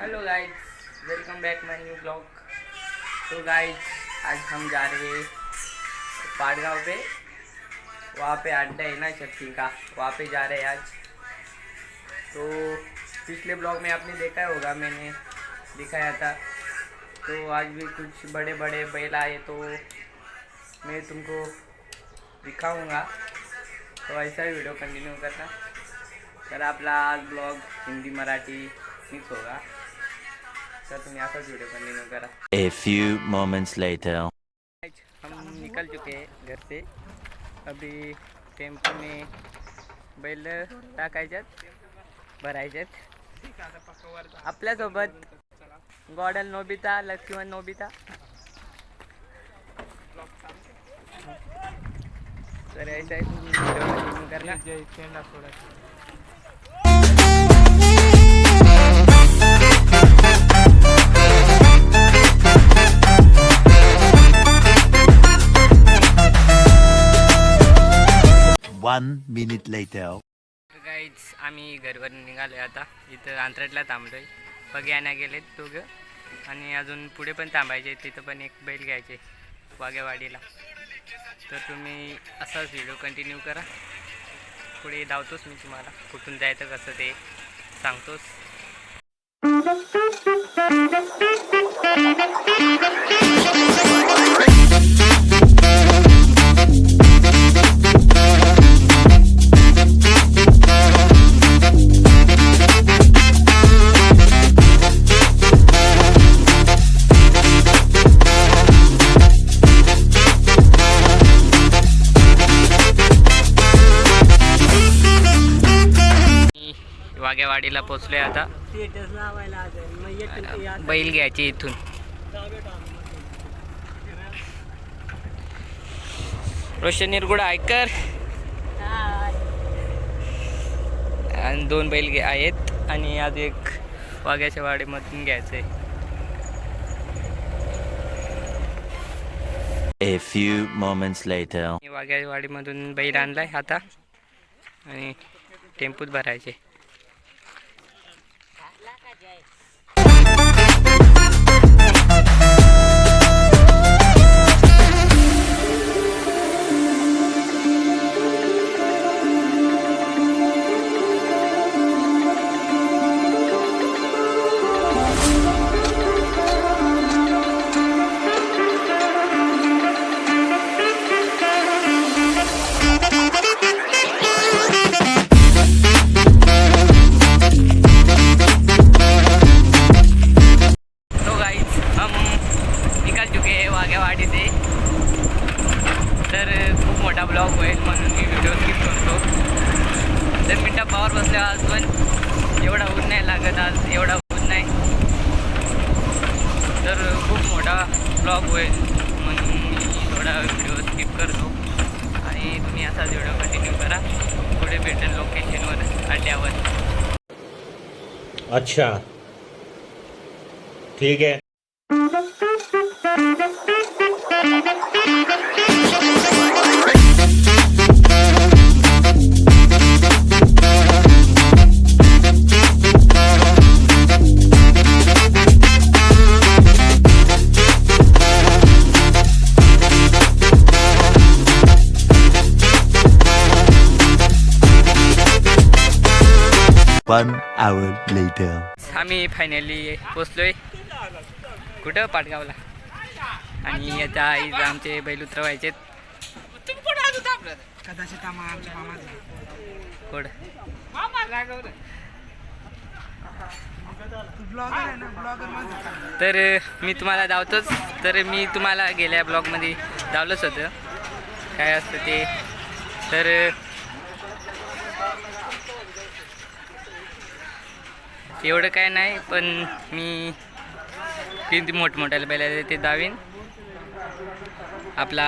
Hello guys welcome back my new blog तो guys आज हम जा रहे हैं पाड़गांव पे। वहाँ पे अड्डा है ना शक्ति का। वहाँ पे जा रहे हैं आज। तो पिछले ब्लॉग में आपने देखा होगा, मैंने दिखाया था। तो आज भी कुछ बड़े बड़े बैल आए तो मैं तुमको दिखाऊँगा। तो ऐसा ही वीडियो कंटिन्यू करना। तर आपला आज ब्लॉग हिंदी, मराठी मिक्स होगा। तर तुम्ही असाच व्हिडिओ कंटिन्यू करा. A few moments later. हम निकल चुके हैं घर से. अभी टेम्पो में बैल टाकायच्यात भरायच्यात. आपल्यासोबत गॉडल नोबिता लक्ष्मण नोबिता. तर ऐसा है video One minute later. Guys आम्ही घरवर निघालो आता. इथं अंतरातला थांबलोय. बघे आणा गेलेत दोघं. आणि अजून पुढे पण थांबायचे. तिथं पण एक बैल घ्यायचे. वाघ्यावाडीला तर तुम्ही असाच व्हिडिओ कंटिन्यू करा. पुढे धावतोच मी तुम्हाला. कुठून जायचं कसं ते सांगतोच. पोचलोय आता. बैल घ्यायची इथून. रोशन निरगुडा ऐकर आणि दोन बैल घे आहेत आणि आज एक वाघ्याच्या वाडीमधून घ्यायचंय. A few moments later. वाघ्याच्या वाडीमधून बैल आणलाय आता. आणि टेम्पूत भरायचे. तो तर खूप मोठा ब्लॉग होईल म्हणून मी थोडा व्हिडिओ स्किप करतो. आणि तुम्ही असाच व्हिडिओ कंटिन्यू करा. पुढे भेटेल लोकेशनवर अड्ड्यावर. अच्छा. ठीक आहे. Hour later. आम्ही फायनली पोचलोय कुठं? पाटगावला. आणि आता आई आमचे बैल उतरवायचे कदाचित आम्हा आमच्या कोड तर मी तुम्हाला धावतोच. तर मी तुम्हाला गेल्या ब्लॉगमध्ये धावलंच होतं. काय असतं ते? तर एवढं काय नाही पण मी किती मोठमोठ्याला बैला ते दावीन. आपला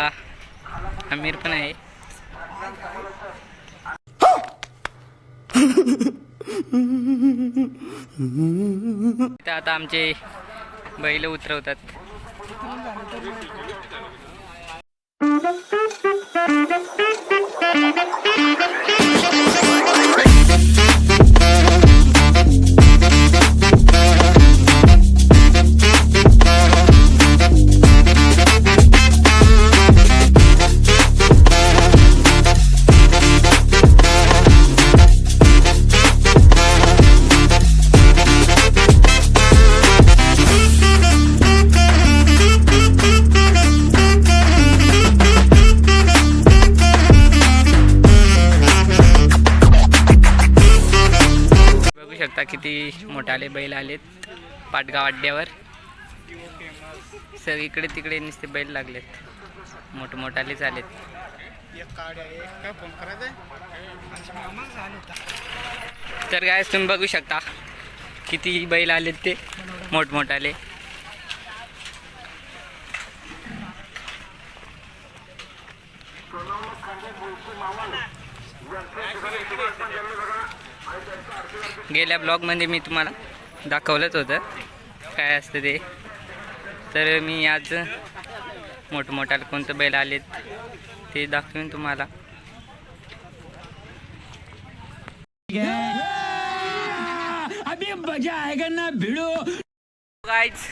आमिर पण आहे. आता आमचे बैल उतरवतात. मोठाले बैल आलेत पाटगाव अड्ड्यावर. सगळीकडे तिकडे नुसते बैल लागलेत. मोठमोठालेच आलेत. तर काय तुम्ही बघू शकता किती बैल आलेत ते. मोठमोठाले गेल्या ब्लॉगमध्ये मी तुम्हाला दाखवलंच होतं. काय असतं ते? तर मी आज मोठमोठाले कोणतं बैल आलेत ते दाखवेन तुम्हाला. गाइस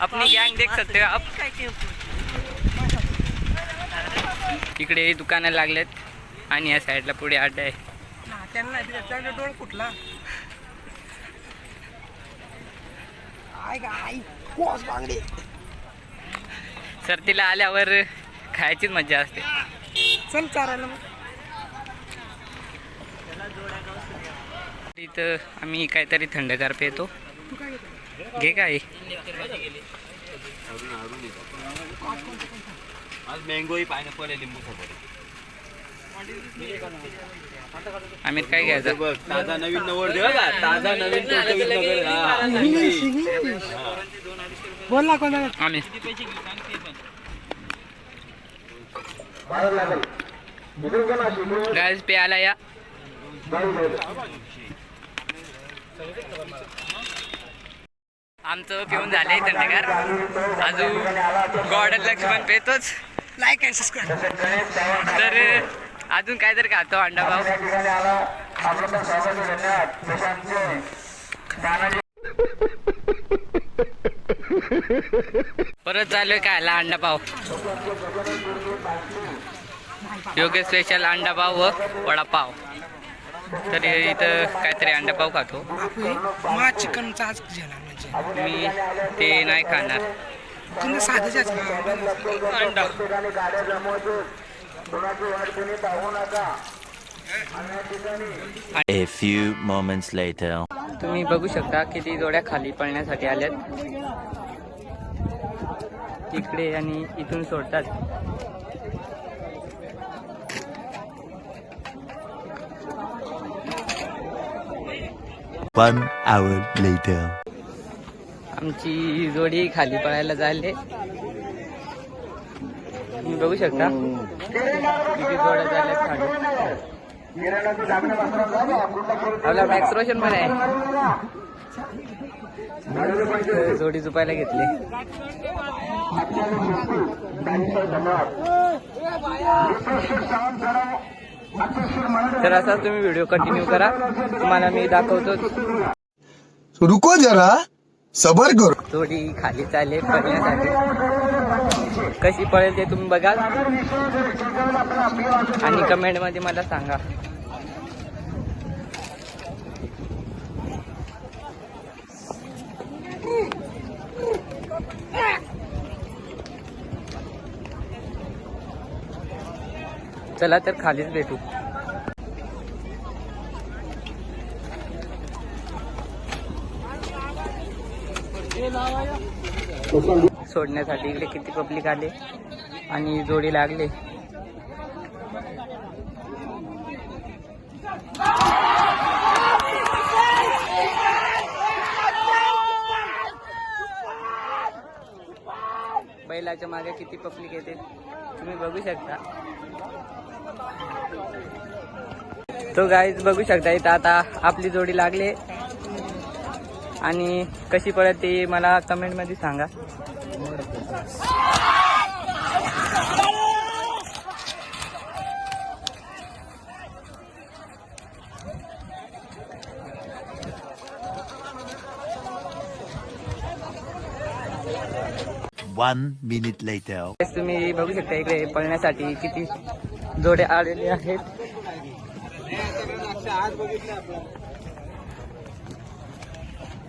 अपनी गैंग देख सकते हो आप. इकडे दुकानं लागलेत आणि या साईडला पुढे अड्डा आहे. त्यांना डोळ कुठला बांगडी. सरतीला आल्यावर खायचीच मजा असते. चल चारायला मग. इथं आम्ही काहीतरी थंडगार पितो. तू काय घेतो घे काय आज मँगो ही पायनॅपल आहे लिंबू सफारी आम्ही काय घ्यायचं? बघ ताजा नवीन नवर देव का. ताजा नवीन हा. इंग्लिश इंग्लिश बोल ना कोणा आम्ही गायस पे आला या. आमचं पिऊन झालंय थंडगार अजून गॉड लक्ष्मण पेतोच. लाईक अँड सबस्क्राईब तर अजून काय तर खातो अंडा भाव परत चालू खायला अंडा पाव. योग्य स्पेशल अंडा पाव व वडापाव तर इथं काहीतरी अंडा पाव खातो. चिकनचा आज जेवणार म्हणजे? मी ते नाही खाणार. तुम्ही साधेच अंडा. A few moments later. तुम्ही बघू शकता किती जोड्या खाली पळण्यासाठी आल्यात. इकडे आणि इथून सोडतात. One hour later. आमची जोडी खाली पळायला जायले तुम्ही बघू शकता. किती जोड्या झाल्यात खाली. आपला मॅक्स रोशन पण आहे. जोडी झुपायला घेतली. तर असा तुम्ही व्हिडिओ कंटिन्यू करा. तुम्हाला मी दाखवतो. रुको जरा सबर करो. थोडी खाली चालेल पळण्यासाठी कशी पळेल ते तुम्ही बघा आणि कमेंटमध्ये मला सांगा. चला तर खालीच भेटू. सोडण्यासाठी इकडे किती पब्लिक आले आणि जोडी लागले. बैलाच्या मागे किती पब्लिक येते तुम्ही बघू शकता. तो गाईज बघू शकता इथं आता आपली जोडी लागले. आणि कशी पडत ते मला कमेंटमध्ये सांगा. One minute later. तुम्ही बघू शकता इकडे पळण्यासाठी किती जोडे आलेले आहेत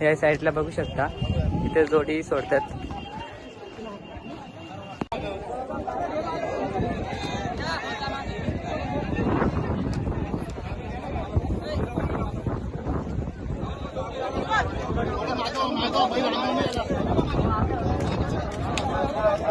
या साईडला बघू शकता इथे जोडी सोडतात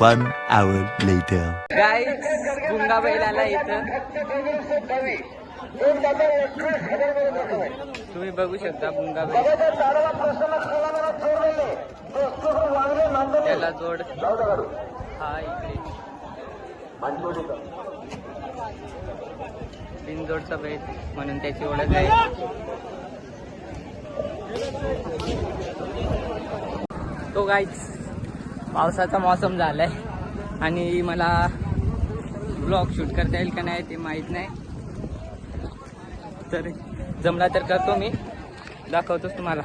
वन आवर लेटर गाय गुंगा बैलाला इथं. तुम्ही बघू शकता गुंगा बैल त्याला जोड. हा इकडे. बिनजोडचा बैल म्हणून त्याची ओळख आहे. तो गाईच पावसाचा मौसम झालाय. आणि मला ब्लॉग शूट करता येईल का नाही ते माहीत नाही. तर जमला तर करतो मी. दाखवतोच तुम्हाला.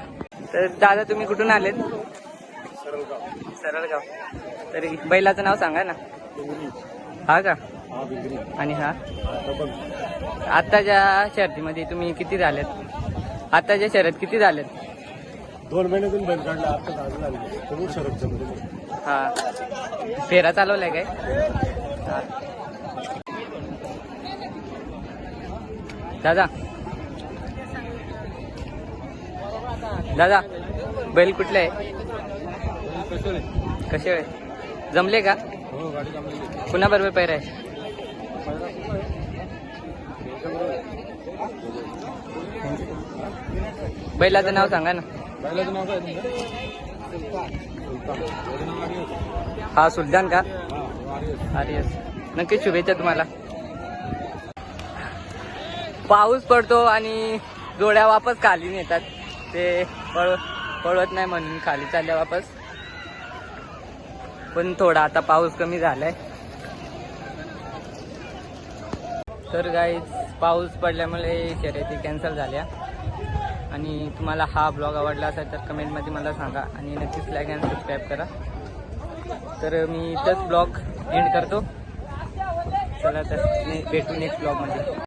तर दादा तुम्ही कुठून आलेत? सरळगाव. तरी बैलाचं नाव सांगा ना. हा का? आणि हा? आत्ताच्या शर्तीमध्ये तुम्ही किती झालेत? आत्ताच्या शर्यत किती झालेत? दोन महिन्यातून बैल काढला आता झालं शरद हा. फेरा चालवलाय काय? दादा. दादा बैल कुठले आहे? कसे आहे जमले का? पुन्हा बरोबर पैर आहे बैलाचं नाव सांगा ना. बैलाचं नाव काय हा सुलतान का? अरे आर्यस. नक्कीच शुभेच्छा तुम्हाला. पाऊस पडतो आणि जोड्या वापस खाली नेतात. ते पळ पळवत नाही म्हणून खाली चालल्या वापस. पण थोडा आता पाऊस कमी झालाय. तर गाईज पाऊस पडल्यामुळे शर्यती कॅन्सल झाल्या. आणि तुम्हाला हा ब्लॉग आवडला असेल तर कमेंटमध्ये मला सांगा आणि नक्कीच लाईक अँड सबस्क्राईब करा. तर मी इथंच ब्लॉग एंड करतो. चला तर भेटू नेक्स्ट ब्लॉगमध्ये